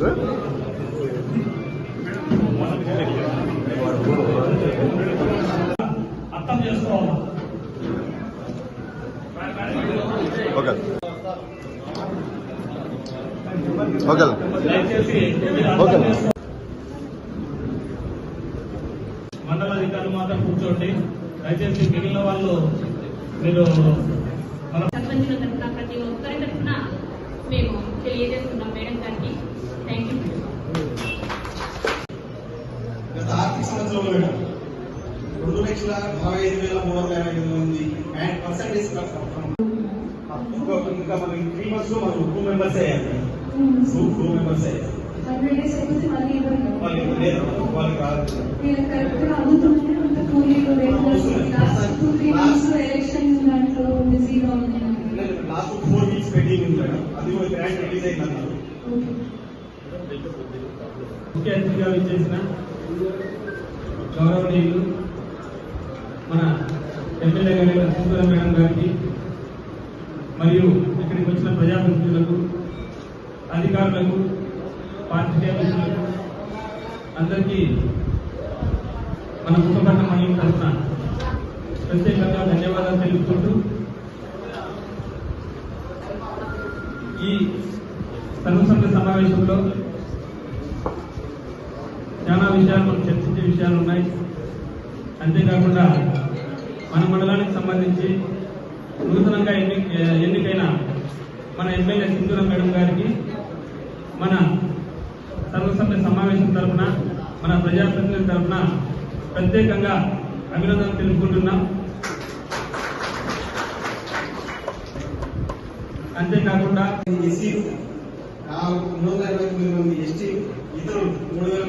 Sir అర్థం మాత్రం కూర్చోండి దయచేసి మిగిలిన వాళ్ళు మీరు ప్రతి ఒక్కరి తరఫున మేము తెలియజేస్తున్నాం. గత ఆర్థిక సంవత్సరంలో మేడం రెండు లక్షల నలభై ఐదు వేల మూడు వందల యాభై ఎనిమిది మంది అండ్ పర్సంటేజ్ ఇంకా మనకి త్రీ మంత్స్ లో మనకు టూ మెంబర్స్ అయ్యారు టూ టూ మెంబర్స్ అయ్యారు హండ్రెడ్ డేస్ అయిపోతే మళ్ళీ ఇవ్వరు వాళ్ళకి లేదు వాళ్ళకి రాదు నేను కరెక్ట్గా అడుగుతుంటే అంత కూలీలు last two three months election దాంట్లో బిజీగా ఉన్నాను లాస్ట్ ఫోర్ వీక్స్ పెండింగ్ ఉంది మేడం అది కూడా గ్రాంట్ రిలీజ్ అయింది అన్నారు ముఖ్య అతిథిగా విచ్చేసిన గౌరవనీయులు మన ఎమ్మెల్యే గారి సుందర మేడం గారికి మరియు ఇక్కడికి వచ్చిన ప్రజాప్రతినిధులకు అధికారులకు పార్టీలకు అందరికీ మన కుటుంబం మండలం తరఫున ప్రత్యేకంగా ధన్యవాదాలు తెలుపుకుంటూ ఈ సర్వసభ్య సమావేశంలో చాలా విషయాలు మనం చర్చించే విషయాలు ఉన్నాయి. అంతేకాకుండా మన మండలానికి సంబంధించి నూతనంగా ఎన్ని ఎన్నికైన మన ఎమ్మెల్యే సింధూరం మేడం గారికి మన సర్వసభ్య సమావేశం తరఫున మన ప్రజాప్రతినిధుల తరఫున ప్రత్యేకంగా అభినందనలు తెలుపుకుంటున్నాం. అంతేకాకుండా ఎస్సీ నాలుగు మూడు వందల ఇరవై తొమ్మిది మంది ఎస్టీ ఇతరులు మూడు వేల